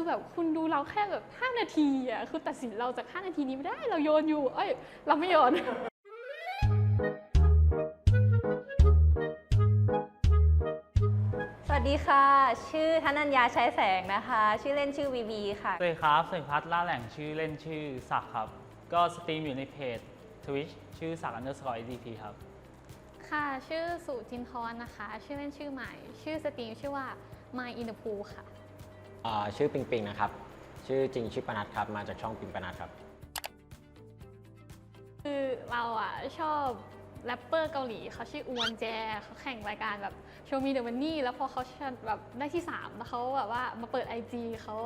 คือแบบคุณดูเราแค่แบบ 5 นาทีอะคือตัดสินเราจาก 5 นาทีนี้ไม่ได้เราโยนอยู่ เอ้ย เราไม่โยนสวัสดีค่ะ ชื่อธนัญญาใช้แสงนะคะ ชื่อเล่นชื่อวีบีค่ะ สวัสดีครับสวัสดีพัฒน์ล่าแหล่งชื่อเล่นชื่อศักดิ์ครับ ก็สตรีมอยู่ในเพจ Twitch ชื่อศักดิ์ underscore edp ครับ ค่ะ ชื่อสุจินทร์นะคะ ชื่อเล่นชื่อใหม่ ชื่อสตรีมชื่อว่า My in the Pool ค่ะอ่า ชื่อปิงปิงนะครับ ชื่อจริงชื่อปนัดครับ มาจากช่องปิงปนัดครับ คือเราอะชอบแรปเปอร์เกาหลีเขาชื่ออวนแจเขาแข่งรายการแบบโชว์มีเดอะมันนี่แล้วพอเขาชนะแบบได้ที่ 3 แล้วเขาแบบว่ามาเปิด IG เขา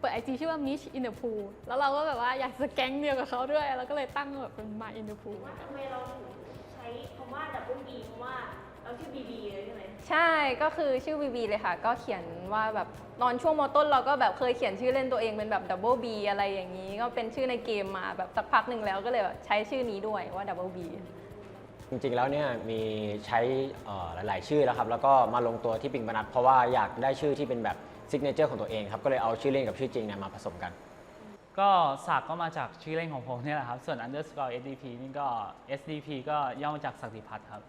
เปิด IG ชื่อว่า Mitch in the Pool แล้วเราก็แบบว่าอยากจะแก๊งเดียวกับเขาด้วยแล้วก็เลยตั้งแบบเป็น My in the Pool ว่าทำไมเราถึงใช้คำว่าดับเบิลบีเพราะว่าเราชื่อบีบีเลยใช่ไหม ใช่ก็คือชื่อวีบีเลยค่ะ ก็เขียน ว่าแบบตอนช่วงมต้นเราก็แบบเคยเขียนชื่อเล่นตัวเองเป็นแบบดับเบิลบีอะไรอย่างนี้ ก็เป็นชื่อในเกมมาแบบสักพักหนึ่งแล้วก็เลยแบบใช้ชื่อนี้ด้วยว่าดับเบิลบีจริงๆแล้วเนี่ยมีใช้เอ่อหลาย ๆ ชื่อแล้วครับ แล้วก็มาลงตัวที่ปิงปนัดเพราะว่าอยากได้ชื่อที่เป็นแบบซิกเนเจอร์ของตัวเองครับ ก็เลยเอาชื่อเล่นกับชื่อจริงเนี่ยมาผสมกัน ก็ศักดิ์ก็มาจากชื่อเล่นของผมเนี่ยแหละครับ ส่วน underscore sdp นี่ก็ sdp ก็ย่อมาจากศักดิพัฒน์ครับ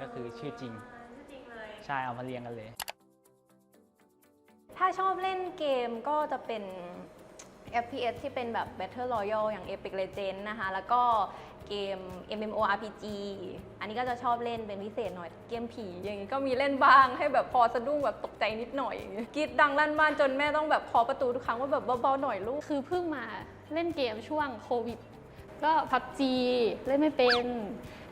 ก็คือชื่อจริงชื่อจริงเลยใช่เอามาเรียงกันเลย ถ้าชอบเล่นเกมก็จะเป็น FPS ที่เป็นแบบ Battle Royale อย่าง Epic Legends นะคะ แล้วก็เกม MMORPG อันนี้ก็จะชอบเล่นเป็นพิเศษหน่อย เกมผีอย่างนี้ก็มีเล่นบ้างให้แบบพอสะดุ้งแบบตกใจนิดหน่อยอย่างงี้กรีดดังลั่นบ้านจนแม่ต้องแบบเคาะประตูทุกครั้งว่าแบบเบาๆหน่อยลูก คือเพิ่งมาเล่นเกมช่วงโควิด ก็พับจีเล่นไม่เป็น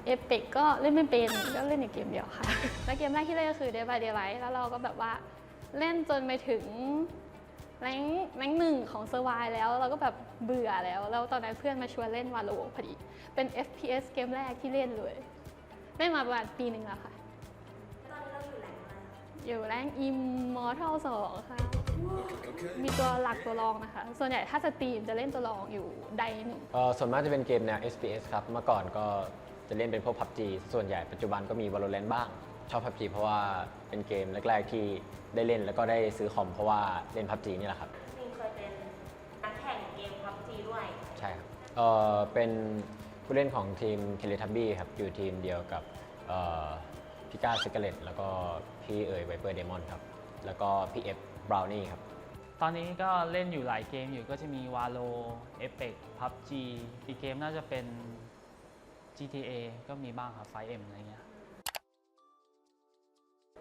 เอเปกก็เล่นไม่เป็นก็เล่นในเกมเดียวค่ะ แล้วเกมแรกที่เล่นก็คือ Day by Daylight แล้วเราก็แบบว่า เล่นจนไปถึงแรงแรงหนึ่งของเซอร์ไวแล้วเราก็แบบเบื่อแล้ว แล้วตอนนั้นเพื่อนมาชวนเล่นวาโลพอดี เป็น FPS เกมแรกที่เล่นเลยเล่นมาประมาณปีหนึ่งแล้วค่ะ ตอนนี้เราอยู่แหล่งอะไรอยู่แรงอิมมอร์ทัลสองค่ะ มีตัวหลักตัวรองนะคะ ส่วนใหญ่ถ้าสตรีมจะเล่นตัวรองอยู่ไดหนึ่งเอ่อส่วนมากจะเป็นเกมแนว SPS ครับ เมื่อก่อนก็จะเล่นเป็นพวก PUBG ส่วนใหญ่ปัจจุบันก็มี Valorant บ้าง ชอบ PUBG เพราะว่าเป็นเกมแรก ๆ ที่ได้เล่นแล้วก็ได้ซื้อคอมเพราะว่าเล่น PUBG นี่แหละครับ จริงเคยเป็นนักแข่งเกมพับจีด้วย ใช่ครับเอ่อเป็นผู้เล่นของทีมเคล t ทับบี้ครับ อยู่ทีมเดียวกับเอ่อพี่ก้าซิกเลตแล้วก็พี่เอ๋ยไวเปอร์เดมอนครับ แล้วก็พี่เอฟบราวนี่ครับ ตอนนี้ก็เล่นอยู่หลายเกมอยู่ก็จะมี Valo Apex PUBG อีกเกมน่าจะเป็น GTA ก็มีบ้างครับ 5M อะไรเงี้ย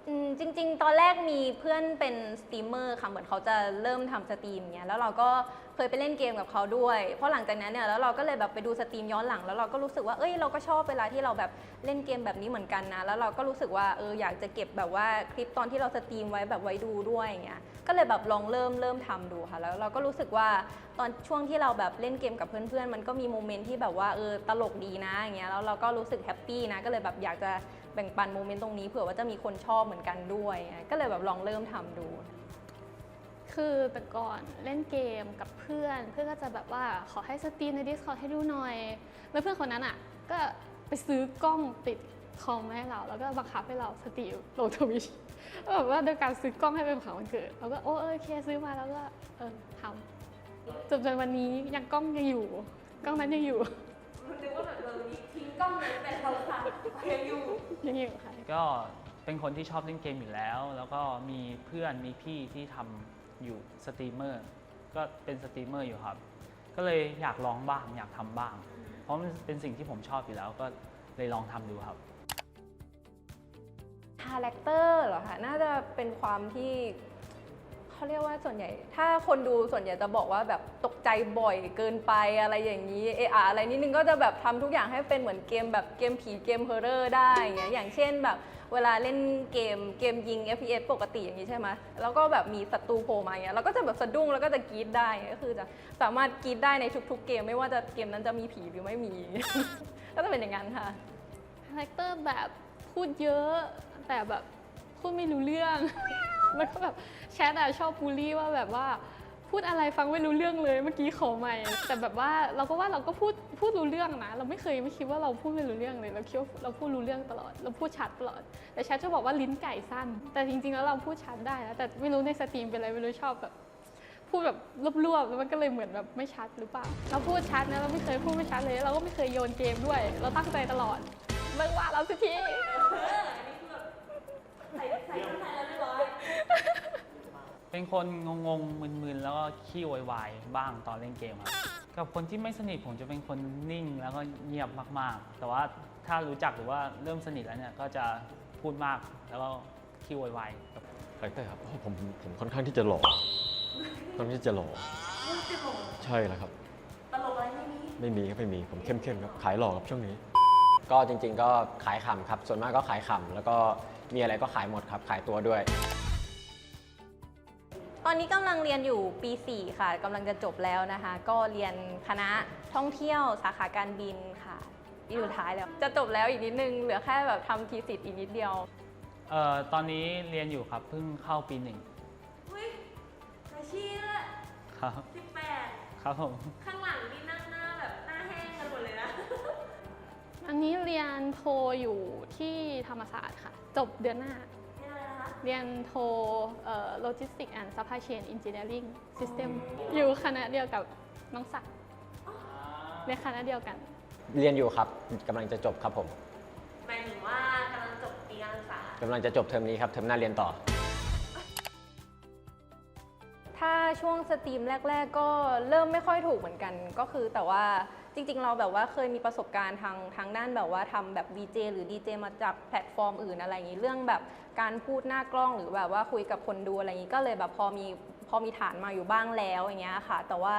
อืมจริง ๆ ตอนแรกมีเพื่อนเป็นสตรีมเมอร์ค่ะเหมือนเขาจะเริ่มทำสตรีมเนี้ยแล้วเราก็เคยไปเล่นเกมกับเขาด้วยเพราะหลังจากนั้นเนี่ยแล้วเราก็เลยแบบไปดูสตรีมย้อนหลังแล้วเราก็รู้สึกว่าเอ้ยเราก็ชอบเวลาที่เราแบบเล่นเกมแบบนี้เหมือนกันนะแล้วเราก็รู้สึกว่าเอออยากจะเก็บแบบว่าคลิปตอนที่เราสตรีมไว้แบบไว้ดูด้วยอย่างเงี้ยก็เลยแบบลองเริ่มเริ่มทำดูค่ะแล้วเราก็รู้สึกว่าตอนช่วงที่เราแบบเล่นเกมกับเพื่อนๆมันก็มีโมเมนต์ที่แบบว่าเออตลกดีนะอย่างเงี้ยแล้วเราก็รู้สึกแฮปปี้นะก็เลยแบบอยากจะ แบ่งปันโมเมนต์ตรงนี้เผื่อว่าจะมีคนชอบเหมือนกันด้วย ก็เลยแบบลองเริ่มทำดู คือแต่ก่อนเล่นเกมกับเพื่อน เพื่อนก็จะแบบว่าขอให้สตรีมใน Discord ให้ดูหน่อย แล้วเพื่อนคนนั้นอะก็ไปซื้อกล้องติดคอมให้เรา แล้วก็บังคับให้เราสตรีมลงทวิชแบบว่าโดยการซื้อกล้องให้เป็นของวันเกิดเราก็โอ้เออโอเคซื้อมาแล้วก็เออทำจนจนวันนี้ยังกล้องยังอยู่ กล้องนั้นยังอยู่ นึกว่าแบบเออทิ้งกล้องเลยแต่โทรศัพท์ยังอยู่ยังอยู่ค่ะ ก็เป็นคนที่ชอบเล่นเกมอยู่แล้ว แล้วก็มีเพื่อนมีพี่ที่ทำอยู่สตรีมเมอร์ก็เป็นสตรีมเมอร์อยู่ครับ ก็เลยอยากลองบ้างอยากทำบ้าง เพราะมันเป็นสิ่งที่ผมชอบอยู่แล้วก็เลยลองทำดูครับ คาแรคเตอร์เหรอคะ น่าจะเป็นความที่ เขาเรียกว่าส่วนใหญ่ ถ้าคนดูส่วนใหญ่จะบอกว่าแบบตกใจบ่อยเกินไปอะไรอย่างนี้เอออะไรนิดนึงก็จะแบบทำทุกอย่างให้เป็นเหมือนเกมแบบเกมผีเกมเฮอร์เรอร์ได้อย่างเงี้ยอย่างเช่นแบบเวลาเล่นเกมเกมยิง FPS ปกติอย่างนี้ใช่ไหมแล้วก็แบบมีศัตรูโผล่มาอย่างเงี้ยเราก็จะแบบสะดุ้งแล้วก็จะกรีดได้ก็คือจะสามารถกรีดได้ในทุก ๆ เกม ไม่ว่าจะเกมนั้นจะมีผีหรือไม่มี ก็จะเป็นอย่างนั้นค่ะคาแรคเตอร์แบบพูดเยอะแต่แบบพูดไม่รู้เรื่อง แล้วก็แบบแชทอะชอบบูลลี่ว่าแบบว่าพูดอะไรฟังไม่รู้เรื่องเลยเมื่อกี้ขอใหม่ แต่แบบว่าเราก็ว่าเราก็พูดพูดรู้เรื่องนะ เราไม่เคยไม่คิดว่าเราพูดไม่รู้เรื่องเลย เราคิดว่าเราพูดรู้เรื่องตลอด เราพูดชัดตลอด แต่แชทจะบอกว่าลิ้นไก่สั้น แต่จริงๆแล้วเราพูดชัดได้นะแต่ไม่รู้ในสตรีมเป็นอะไรไม่รู้ชอบแบบพูดแบบรวบๆแล้วมันก็เลยเหมือนแบบไม่ชัดหรือเปล่า เราพูดชัดนะเราไม่เคยพูดไม่ชัดเลย เราก็ไม่เคยโยนเกมด้วย เราตั้งใจตลอดเลิกว่าเราสักทีใส่ใส่ข้างใน เรียบร้อยเป็นคนงงๆมึนๆ แล้วก็ขี้โวยวายบ้างตอนเล่นเกมครับ กับคนที่ไม่สนิทผมจะเป็นคนนิ่งแล้วก็เงียบมากๆ แต่ว่าถ้ารู้จักหรือว่าเริ่มสนิทแล้วเนี่ยก็จะพูดมากแล้วก็ขี้โวยวายกับคาแรคเตอร์ครับโอ้ผมผมค่อนข้างที่จะหล่อค่อนข้างที่จะหล่อใช่แล้วครับ ตลกอะไรไม่มีไม่มีครับไม่มีผมเข้มเข้มๆครับขายหล่อครับช่วงนี้ ก็จริง ๆ ก็ขายขำครับ ส่วนมากก็ขายขำแล้วก็มีอะไรก็ขายหมดครับ ขายตัวด้วย ตอนนี้กำลังเรียนอยู่ปี 4 ค่ะกำลังจะจบแล้วนะคะ ก็เรียนคณะท่องเที่ยวสาขาการบินค่ะปีสุดท้ายแล้ว จะจบแล้วอีกนิดนึง เหลือแค่แบบทำทีสิทธิ์อีกนิดเดียว เอ่อตอนนี้เรียนอยู่ครับเพิ่งเข้าปีหนึ่งอุ้ยอาชีพละครับ สิบแปดครับผม ข้างหลังนี่นั่งหน้าแบบหน้าแห้งกันหมดเลยนะ อันนี้เรียนโทอยู่ที่ธรรมศาสตร์ค่ะ จบเดือนหน้า เรียนโทโลจิสติกแอนด์ซัพพลายเชนอินจิเนียริงซิสเต็มอยู่คณะเดียวกับน้องศักดิ์เรียนคณะเดียวกัน เรียนอยู่ครับกำลังจะจบครับผมหมายถึงว่ากำลังจบปีการศึกษากำลังจะจบเทอมนี้ครับเทอมหน้าเรียนต่อ ถ้าช่วงสตรีมแรก ๆ ก็เริ่มไม่ค่อยถูกเหมือนกันก็คือแต่ว่า จริง ๆ เราแบบว่าเคยมีประสบการณ์ทางทางด้านแบบว่าทำแบบ VJ หรือ DJ มาจากแพลตฟอร์มอื่นอะไรอย่างนี้เรื่องแบบการพูดหน้ากล้องหรือแบบว่าคุยกับคนดูอะไรอย่างนี้ก็เลยแบบพอมีพอมีฐานมาอยู่บ้างแล้วอย่างเงี้ยค่ะ แต่ว่า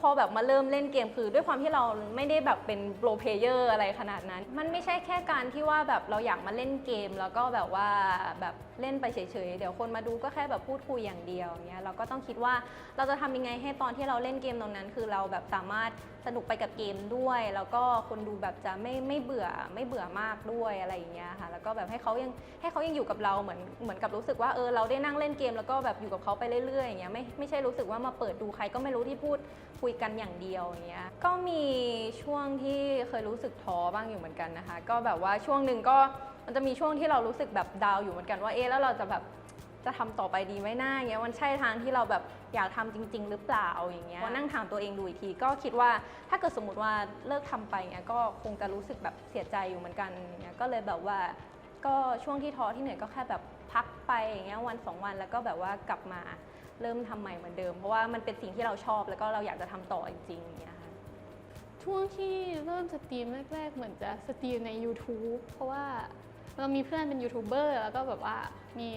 พอแบบมาเริ่มเล่นเกมคือด้วยความที่เราไม่ได้แบบเป็นโปรเพเยอร์อะไรขนาดนั้น มันไม่ใช่แค่การที่ว่าแบบเราอยากมาเล่นเกม แล้วก็แบบว่าแบบ เล่นไปเฉยๆ เดี๋ยวคนมาดูก็แค่แบบพูดคุยอย่างเดียวเนี้ยเราก็ต้องคิดว่าเราจะทำยังไงให้ตอนที่เราเล่นเกมตรงนั้น คือเราแบบสามารถสนุกไปกับเกมด้วย แล้วก็คนดูแบบจะไม่ไม่เบื่อไม่เบื่อมากด้วยอะไรอย่างเงี้ยค่ะแล้วก็แบบให้เขายังให้เขายังอยู่กับเราเหมือนเหมือนกับรู้สึกว่าเออเราได้นั่งเล่นเกม แล้วก็แบบอยู่กับเขาไปเรื่อยๆอย่างเงี้ยไม่ไม่ใช่รู้สึกว่ามาเปิดดูใครก็ไม่รู้ที่พูดคุยกันอย่างเดียวอย่างเงี้ยก็มีช่วงที่เคยรู้สึกท้อบ้างอยู่เหมือนกันนะคะ ก็แบบว่าช่วงหนึ่งก็ มันจะมีช่วงที่เรารู้สึกแบบดาวอยู่เหมือนกันว่าเอ๊ะแล้วเราจะแบบจะทำต่อไปดีไหมหน้าเงี้ยมันใช่ทางที่เราแบบอยากทำจริง ๆ หรือเปล่าอย่างเงี้ยพอนั่งถามตัวเองดูอีกทีก็คิดว่าถ้าเกิดสมมติว่าเลิกทำไปเงี้ยก็คงจะรู้สึกแบบเสียใจอยู่เหมือนกันเงี้ยก็เลยแบบว่าก็ช่วงที่ท้อที่เหนื่อยก็แค่แบบพักไปอย่างเงี้ยวันสองวันแล้วก็แบบว่ากลับมาเริ่มทำใหม่เหมือนเดิม เพราะว่ามันเป็นสิ่งที่เราชอบแล้วก็เราอยากจะทำต่อจริงๆอย่างเงี้ยช่วงที่เริ่มสตรีมแรก ๆ เหมือนจะสตรีมใน YouTube เพราะว่า เรามีเพื่อนเป็นยูทูบเบอร์แล้วก็แบบว่ามี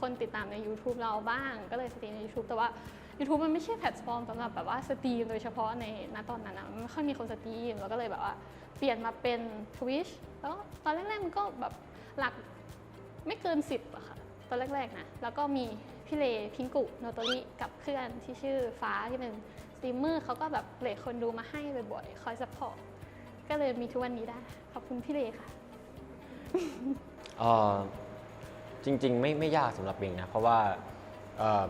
คนติดตามใน YouTube เราบ้าง ก็เลยสตรีมใน YouTube แต่ว่า YouTube มันไม่ใช่แพลตฟอร์มสำหรับแบบว่าสตรีมโดยเฉพาะในณตอนนั้นอะมันไม่ค่อยมีคนสตรีมเราก็เลยแบบว่าเปลี่ยนมาเป็น Twitch แล้วตอนแรกๆมันก็แบบหลักไม่เกิน 10อะค่ะตอนแรกๆนะแล้วก็มีพี่เลพิงกุโนโตริกับเพื่อนที่ชื่อฟ้าที่เป็นสตรีมเมอร์เขาก็แบบเลทคนดูมาให้บ่อยๆคอยซัพพอร์ตก็เลยมีทุกวันนี้ได้ ขอบคุณพี่เลค่ะ เอ่อจริงๆ ไม่ไม่ยากสำหรับบิงนะ เพราะว่าเอ่อ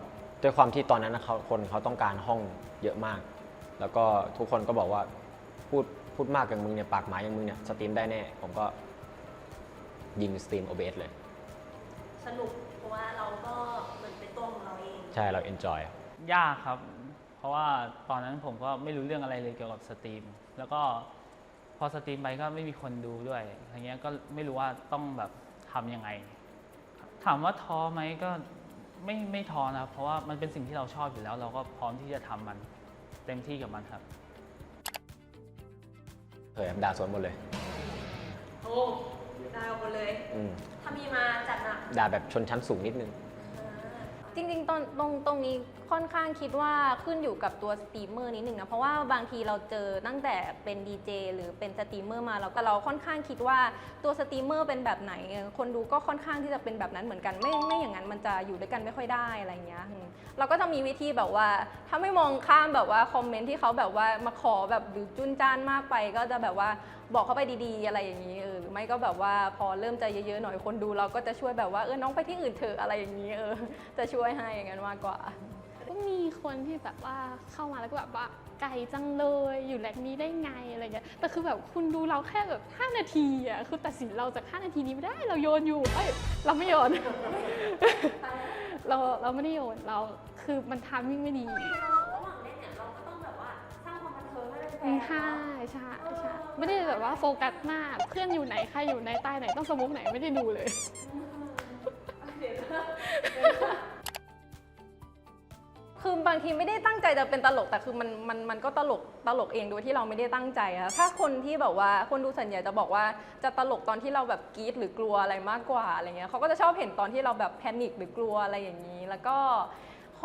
ด้วยความที่ตอนนั้นนะเขาคนเขาต้องการห้องเยอะมาก แล้วก็ทุกคนก็บอกว่าพูดพูดมากอย่างมึงเนี่ยปากหมาอย่างมึงเนี่ยสตรีมได้แน่ ผมก็ยิงสตรีม OBS เลย สนุกเพราะว่าเราก็เหมือนเป็นตัวของเราเอง ใช่เรา enjoy ยากครับ เพราะว่าตอนนั้นผมก็ไม่รู้เรื่องอะไรเลยเกี่ยวกับสตรีม แล้วก็พ อสตรีมไปก็ไม่มีคนดูด้วยอย่างเงี้ยก็ไม่รู้ว่าต้องแบบทำยังไง ถามว่าท้อไหมก็ไม่ไม่ท้อนะครับ เพราะว่ามันเป็นสิ่งที่เราชอบอยู่แล้ว เราก็พร้อมที่จะทำมันเต็มที่กับมันครับ เผยด่าสวนหมดเลย โอ้ดาวหมดเลย อืมถ้ามีมาจัดหนักด่าแบบชนชั้นสูงนิดนึง จริงๆตรงตรงตรงนี้ค่อนข้างคิดว่าขึ้นอยู่กับตัวสตรีมเมอร์นิดหนึ่งนะเพราะว่าบางทีเราเจอตั้งแต่เป็นดีเจหรือเป็นสตรีมเมอร์มาแล้วก็เราค่อนข้างคิดว่าตัวสตรีมเมอร์เป็นแบบไหน คนดูก็ค่อนข้างที่จะเป็นแบบนั้นเหมือนกันไม่ไม่อย่างนั้นมันจะอยู่ด้วยกันไม่ค่อยได้อะไรเงี้ยเราก็จะมีวิธีแบบว่า ถ้าไม่มองข้ามแบบว่าคอมเมนต์ที่เขาแบบว่ามาขอแบบหรือจุนจ้านมากไป ก็จะแบบว่าบอกเขาไปดีๆ อะไรอย่างนี้เออ ไม่ก็แบบว่าพอเริ่มใจเยอะๆหน่อยคนดูเราก็จะช่วยแบบว่าเออน้องไปที่อื่นเถอะอะไรอย่างนี้เออจะช่วยให้อย่างนั้นมากกว่า ก็มีคนที่แบบว่าเข้ามาแล้วก็แบบว่าไกลจังเลยอยู่แหลกนี้ได้ไงอะไรเงี้ยแต่คือแบบคุณดูเราแค่แบบ 5 นาทีอะคือตัดสินเราจาก 5 นาทีนี้ไม่ได้เราโยนอยู่เอ้ยเราไม่โยน เราเราไม่ได้โยนเราคคือมันทามมิ่งไม่ดีระหว่างเล่นเนี่ยเราก็ต้องแบบว่าสร้างความบันเทิงให้แฟนๆใช่ ใช่ใช่ไม่ได้แบบว่าโฟกัสมากเพื่อนอยู่ไหนใครอยู่ในใต้ไหนต้องสมุกไหนไม่ได้ดูเลย คือบางทีไม่ได้ตั้งใจจะเป็นตลกแต่คือมันมันมันก็ตลกตลกเองโดยที่เราไม่ได้ตั้งใจอะถ้าคนที่แบบว่าคนดูส่วนใหญ่จะบอกว่าจะตลกตอนที่เราแบบกรี๊ดหรือกลัวอะไรมากกว่าอะไรเงี้ยเขาก็จะชอบเห็นตอนที่เราแบบแพนิคหรือกลัวอะไรอย่างนี้ แล้วก็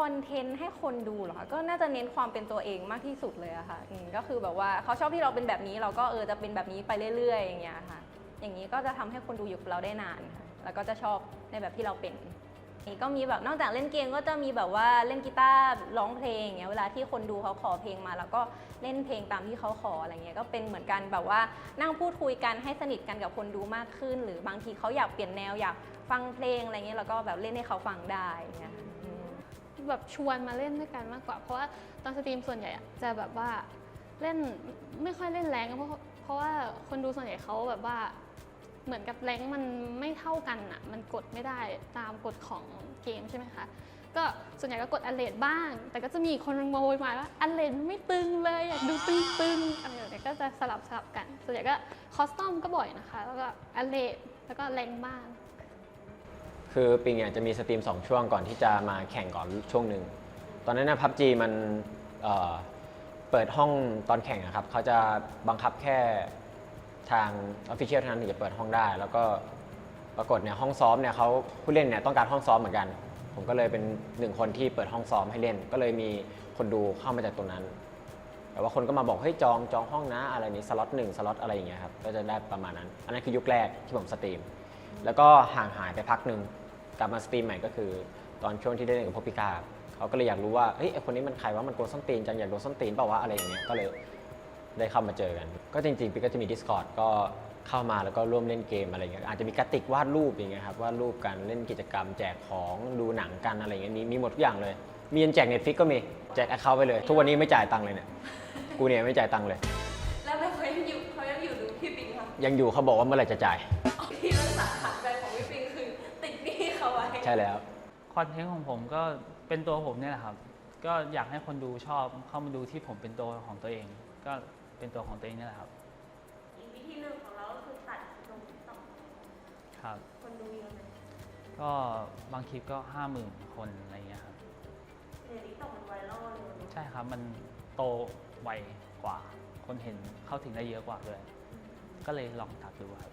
อนเทนต์ให้คนดูเหรอคะก็น่าจะเน้นความเป็นตัวเองมากที่สุดเลยอะค่ะอืมก็คือแบบว่าเขาชอบที่เราเป็นแบบนี้เราก็เออจะเป็นแบบนี้ไปเรื่อย ๆ อย่างเงี้ยค่ะ อย่างนี้ก็จะทำให้คนดูอยู่กับเราได้นานค่ะแล้วก็จะชอบในแบบที่เราเป็นนี่ก็มีแบบนอกจากเล่นเกมก็จะมีแบบว่าเล่นกีตาร์ร้องเพลงอย่างเงี้ยเวลาที่คนดูเขาขอเพลงมา แล้วก็เล่นเพลงตามที่เขาขออะไรเงี้ยก็เป็นเหมือนกันแบบว่านั่งพูดคุยกันให้สนิทกันกับคนดูมากขึ้น หรือบางทีเขาอยากเปลี่ยนแนวอยากฟังเพลงอะไรเงี้ยแล้วก็แบบเล่นให้เขาฟังได้อย่างเงี้ย แบบชวนมาเล่นด้วยกันมากกว่า เพราะว่าตอนสตรีมส่วนใหญ่อะจะแบบว่าเล่นไม่ค่อยเล่นแรงเพราะเพราะว่าคนดูส่วนใหญ่เขาแบบว่าเหมือนกับแรงมันไม่เท่ากันอะมันกดไม่ได้ตามกฎของเกมใช่ไหมคะก็ส่วนใหญ่ก็กดอันเลดบ้าง แต่ก็จะมีคนมาโวยมาว่าอันเลดไม่ตึงเลยอยากดูตึงตึงๆอะไรแบบนี้ยก็จะสลับสลับกัน ส่วนใหญ่ก็คอสตอมก็บ่อยนะคะ แล้วก็อันเลดแล้วก็แรงบ้าง คือปิงเนี่ยจะมีสตรีม 2 ช่วงก่อนที่จะมาแข่งก่อนช่วงหนึ่ง ตอนนั้นนะพับจีมันเอ่อเปิดห้องตอนแข่งอะครับเขาจะบังคับแค่ทางออฟฟิเชียลเท่านั้นถึงจะเปิดห้องได้ แล้วก็ปรากฏเนี่ยห้องซ้อมเนี่ยเขาผู้เล่นเนี่ยต้องการห้องซ้อมเหมือนกัน ผมก็เลยเป็นหนึ่งคนที่เปิดห้องซ้อมให้เล่น ก็เลยมีคนดูเข้ามาจากตรงนั้น แต่ว่าคนก็มาบอกเฮ้ยจองจองห้องนะอะไรนี้สล็อตหนึ่งสล็อตอะไรอย่างเงี้ยครับก็จะได้ประมาณนั้น อันนั้นคือยุคแรกที่ผมสตรีม แล้วก็ห่างหายไปพักหนึ่ง กลับมาสตรีมใหม่ก็คือตอนช่วงที่ได้เล่นกับพวกพิกาเขาก็เลยอยากรู้ว่าเฮ้ยไอคนนี้มันใครว่ามันโกนส้นตีนจังอยากโดนส้นตีนเปล่าวะอะไรอย่างเงี้ยก็เลยได้เข้ามาเจอกัน ก็จริงๆพี่ก็จะมี Discord ก็เข้ามาแล้วก็ร่วมเล่นเกมอะไรเงี้ยอาจจะมีกระติกวาดรูปอย่างเงี้ยครับวาดรูปกันเล่นกิจกรรม แจกของดูหนังกันอะไรเงี้ยมีมีหมดทุกอย่างเลย มียันแจกเน็ตฟิกก็มีแจกแอคเคาท์ไปเลย ทุกวันนี้ไม่จ่ายตังค์เลยเนี่ยกูเนี่ยไม่จ่ายตังค์เลย แล้วทำไมเขายังอยู่เขายังอยู่ดูพี่ปิงคะยังอยู่เขาบอกว่าเมื่อไหร่จะจ่ายที่รักษาขัดใจของ ช่แล้ว คอนเทนต์ของผมก็เป็นตัวผมเนี่ยแหละครับ ก็อยากให้คนดูชอบเข้ามาดูที่ผมเป็นตัวของตัวเอง ก็เป็นตัวของตัวเองเนี่ยแหละครับ อีกวิธีหนึ่งของเราก็คือตัดลงต่อครับ คนดูเยอะไหมก็บางคลิปก็ห้าหมื่นคนอะไรเงี้ยครับในติ๊กต็อกมันไวรัลเลยใช่ครับมันโตไวกว่า คนเห็นเข้าถึงได้เยอะกว่าด้วยก็เลยลองตัดดูครับ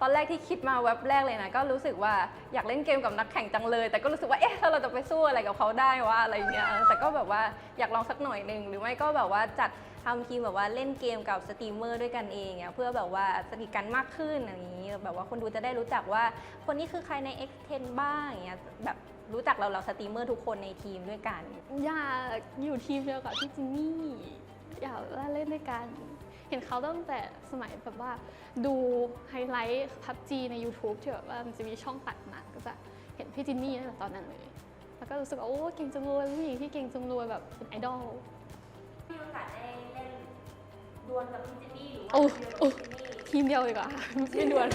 ตอนแรกที่คิดมาเว็บแรกเลยนะก็รู้สึกว่าอยากเล่นเกมกับนักแข่งจังเลย แต่ก็รู้สึกว่าเอ๊ะถ้าเราจะไปสู้อะไรกับเขาได้วะอะไรเงี้ยแต่ก็แบบว่าอยากลองสักหน่อยหนึ่งหรือไม่ก็แบบว่าจัดทำทีมแบบว่าเล่นเกมกับสตรีมเมอร์ด้วยกันเองเนี่ยเพื่อแบบว่าสนิทกันมากขึ้นอย่างนี้แบบว่าคนดูจะได้รู้จักว่าคนนี้คือใครใน X10 บ้างอย่างเงี้ยแบบรู้จักเราเราสตรีมเมอร์ทุกคนในทีมด้วยกัน อยากอยู่ทีมเดียวกับพี่จินนี่อยากเล่นด้วยกัน เห็นเขาตั้งแต่สมัยแบบว่าดูไฮไลท์พับจีใน YouTube ที่แบบว่ามันจะมีช่องตัดมาก็จะเห็นพี่จินนี่ตั้งแต่ตอนนั้นเลย แล้วก็รู้สึกว่าโอ้เก่งจังเลยผู้หญิงที่เก่งจังเลยแบบเป็นไอดอลมีโอกาสได้เล่นดวลกับพี่จินนี่หรือว่าโอ้เดียวโอ้กับพี่จินนี่ทีมเดียวดีกว่าค่ะไม่ดวล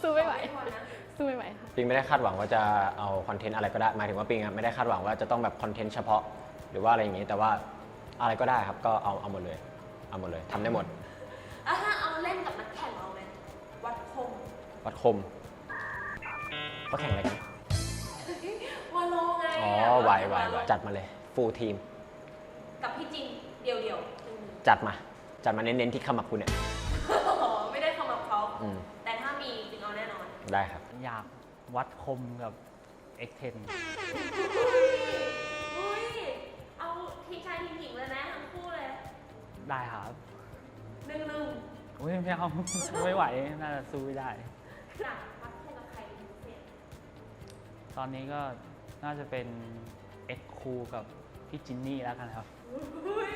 สู้ไม่ไหวขอนะสู้ไม่ไหวค่ะปิงไม่ได้คาดหวังว่าจะเอาคอนเทนต์อะไรก็ได้หมายถึงว่าปิงอะไม่ได้คาดหวังว่าจะต้องแบบคอนเทนต์เฉพาะ หรือว่าอะไรอย่างนี้แต่ว่าอะไรก็ได้ครับก็เอาเอาหมดเลย เอาหมดเลยทำได้หมด อะถ้าเอาเล่นกับนักแข่งเราไหมวัดคมวัดคมก็แข่งอะไรกัน วาโลไงอ๋อไหวไหวไหวจัดมาเลย ฟูลทีม กับพี่จินเดียวเดียวๆอืมจัดมา จัดมาเน้นๆที่ขมับคุณเนี่ย ไม่ได้เข้ามาเขาอืม แต่ถ้ามีจริงเอาแน่นอน ได้ครับ อยากวัดคมกับ X10 อุ้ย เอาทีมชายทีมหญิงเลยนะทั้งคู่เลย ได้ครับหนึ่งหนึ่งอุ้ยไม่เอา ไม่ไหว น่าจะสู้ไม่ได้ หนักวัดคงกับใครเป็นพิเศษตอนนี้ก็น่าจะเป็น X คูกับพี่จินนี่แล้วกันครับ อุ้ย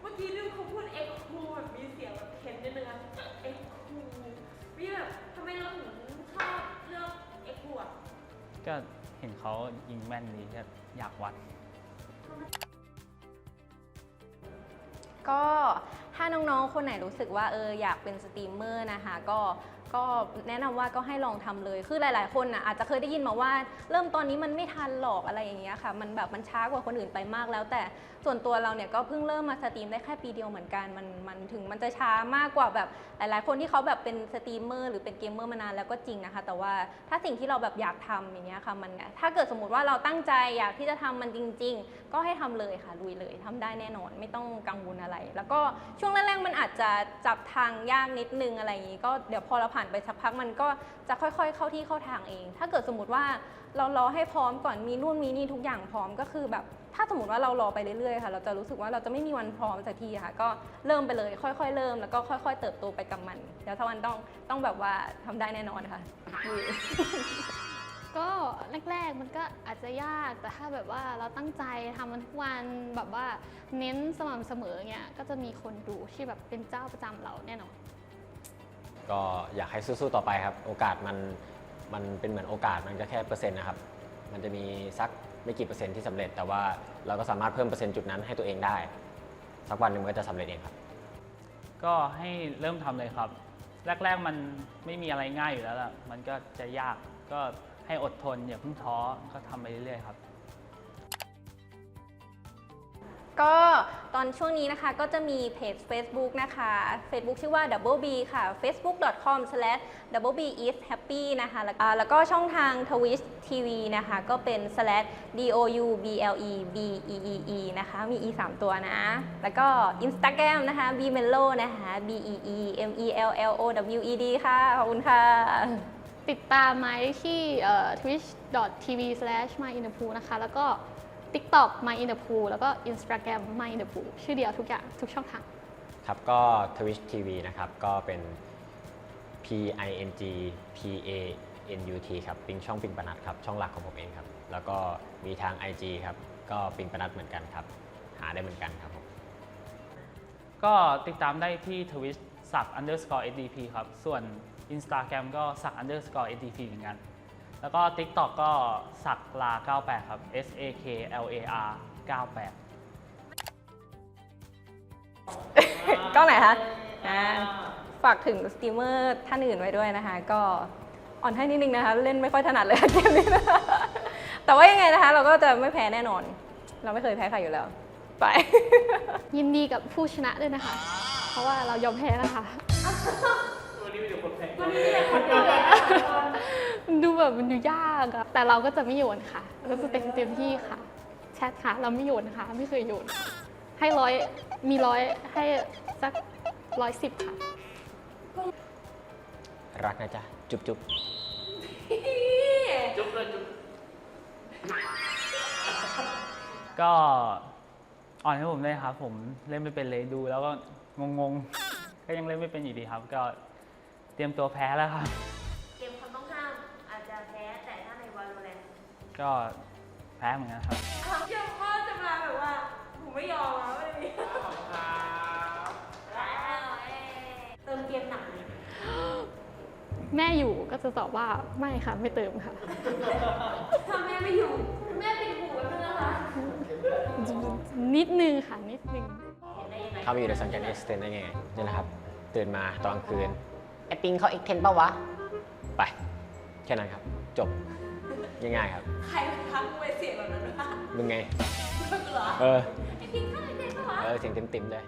เมื่อกี้ดูเขาพูดเอ็กคูแบบมีเสียงแบบเค้นนิดนึงอะเอ็กคูมีแบบทำไมเราถึงชอบเลือกเอ็กคูอะก็เห็นเขายิงแม่นดีก็อยากวัด ก็ถ้าน้องๆ คนไหนรู้สึกว่าเอออยากเป็นสตรีมเมอร์นะคะก็ก็แนะนำว่าก็ให้ลองทำเลย คือหลาย ๆ คนน่ะอาจจะเคยได้ยินมาว่า เริ่มตอนนี้มันไม่ทันหรอกอะไรอย่างเงี้ยค่ะ มันแบบมันช้ากว่าคนอื่นไปมากแล้วแต่ส่วนตัวเราเนี่ยก็เพิ่งเริ่มมาสตรีมได้แค่ปีเดียวเหมือนกันมันมันถึงมันจะช้ามากกว่าแบบหลายๆ คนที่เขาแบบเป็นสตรีมเมอร์หรือเป็นเกมเมอร์มานานแล้วก็จริงนะคะ แต่ว่าถ้าสิ่งที่เราแบบอยากทำอย่างเงี้ยค่ะมันถ้าเกิดสมมติว่าเราตั้งใจอยากที่จะทำมันจริง ๆ ก็ให้ทำเลยค่ะลุยเลยทำได้แน่นอนไม่ต้องกังวลอะไร แล้วก็ช่วงแรกๆมันอาจจะจับทางยากนิดนึงอะไรอย่างงี้ก็เดี๋ยวพอเราผ่านไปสักพักมันก็จะค่อยๆ เข้าที่เข้าทางเอง ถ้าเกิดสมมติว่าเรารอให้พร้อมก่อนมีนู่นมีนี่ทุกอย่างพร้อมก็คือแบบ ถ้าสมมติว่าเรารอไปเรื่อยๆค่ะเราจะรู้สึกว่าเราจะไม่มีวันพร้อมสักทีค่ะก็เริ่มไปเลย ค่อย ๆ เริ่มแล้วก็ค่อย ๆ เติบโตไปกับมันเดี๋ยวถ้าวันต้องต้องแบบว่าทำได้แน่นอนค่ะลุยก็แรกๆมันก็อาจจะยากแต่ถ้าแบบว่าเราตั้งใจทำมันทุกวันแบบว่าเน้นสม่ำเสมอเงี้ยก็จะมีคนดูที่แบบเป็นเจ้าประจำเราแน่นอนก็อยากให้สู้ๆต่อไปครับ โอกาสมันมันเป็นเหมือนโอกาสมันก็แค่เปอร์เซ็นต์นะครับ มันจะมีสัก ไม่กี่เปอร์เซ็นต์ที่สำเร็จ แต่ว่าเราก็สามารถเพิ่มเปอร์เซ็นต์จุดนั้นให้ตัวเองได้ สักวันหนึ่งมันก็จะสำเร็จเองครับ ก็ให้เริ่มทำเลยครับ แรก ๆ มันไม่มีอะไรง่ายอยู่แล้วล่ะ มันก็จะยาก ก็ให้อดทนอย่าเพิ่งท้อ ก็ทำไปเรื่อยๆครับ ก็ตอนช่วงนี้นะคะก็จะมีเพจ Facebook นะคะ Facebook ชื่อว่า Double B ค่ะ facebook.com/double b is happy นะคะแล้วแล้วก็ช่องทาง Twitch TV นะคะ ก็เป็น slash d o u b l e b e e e นะคะ มี e 3 ตัวนะ แล้วก็ Instagram นะคะ b m e l o นะคะ b e e m e l l o w e d ค่ะ ขอบคุณค่ะ ติดตามไหมที่ twitch.tv/myinterpool นะคะ แล้วก็ TikTok myinterpool แล้วก็ Instagram myinterpool ชื่อเดียวทุกอย่างทุกช่องทาง ครับก็ Twitch TV นะครับ ก็เป็น P I N G P A N U T ครับปิงช่องปิงปนัดครับ ช่องหลักของผมเองครับ แล้วก็มีทาง IG ครับ ก็ปิงปนัดเหมือนกันครับ หาได้เหมือนกันครับผมก็ติดตามได้ที่ Twitch สัก underscore sdp ครับ ส่วน Instagram ก็สัก underscore sdp เหมือนกัน แล้วก็ TikTok ก็สักลา 98 ครับ s a k l a r 98 กล้องไหนคะอ่าฝากถึงสตรีมเมอร์ท่านอื่นไว้ด้วยนะคะ ก็อ่อนให้นิดนึงนะคะ เล่นไม่ค่อยถนัดเลยเกมนี้นะแต่ว่ายังไงนะคะ เราก็จะไม่แพ้แน่นอน เราไม่เคยแพ้ใครอยู่แล้ว ไป ยินดีกับผู้ชนะด้วยนะคะ เพราะว่าเรายอมแพ้นะคะวันนี้มีแต่คนเดียวเลยนะทุกคนมันดู แบบมันดูยากอะแต่เราก็จะไม่โยนค่ะเราจะเต็มเต็มที่ค่ะ แชทค่ะ เราไม่โยนค่ะ ไม่เคยโยนค่ะให้ร้อยมีร้อยให้สักร้อยสิบค่ะ รักนะจ๊ะ จุ๊บจุ๊บจุ๊บเลยจุ๊บก็อ่อนให้ผมเลยครับ ผมเล่นไม่เป็นเลยดูแล้วก็งงๆ ก็ยังเล่นไม่เป็นอยู่ดีครับ ก็เตรียมตัวแพ้แล้วครับ เกมคนต้องห้ามอาจจะแพ้แต่ถ้าใน Valorant ก็แพ้เหมือนกันครับเชื่อว่าจะมาแบบว่าผมไม่ยอมแล้วอะไรอย่างเงี้ยเติมเกมหนักเลยแม่อยู่ก็จะตอบว่าไม่ค่ะไม่เติมค่ะ ถ้าแม่ไม่อยู่ แม่ปิดหูแล้วนะคะ นิดนึงค่ะนิดนึง เข้ามาอยู่ในสังกัดเอ็กซ์เทนได้ไงนี่นะครับ ตื่นมาตอนกลางคืน ไอปิงเขาเอ็กเทนปะวะ ไป แค่นั้นครับ จบ ง่ายๆครับ ใครทักไปเสียงแบบนั้นวะมึงไงเหรอ เออ ไอพิงค์ข้างในเด็กปะวะ เออเสียงเต็มๆเลย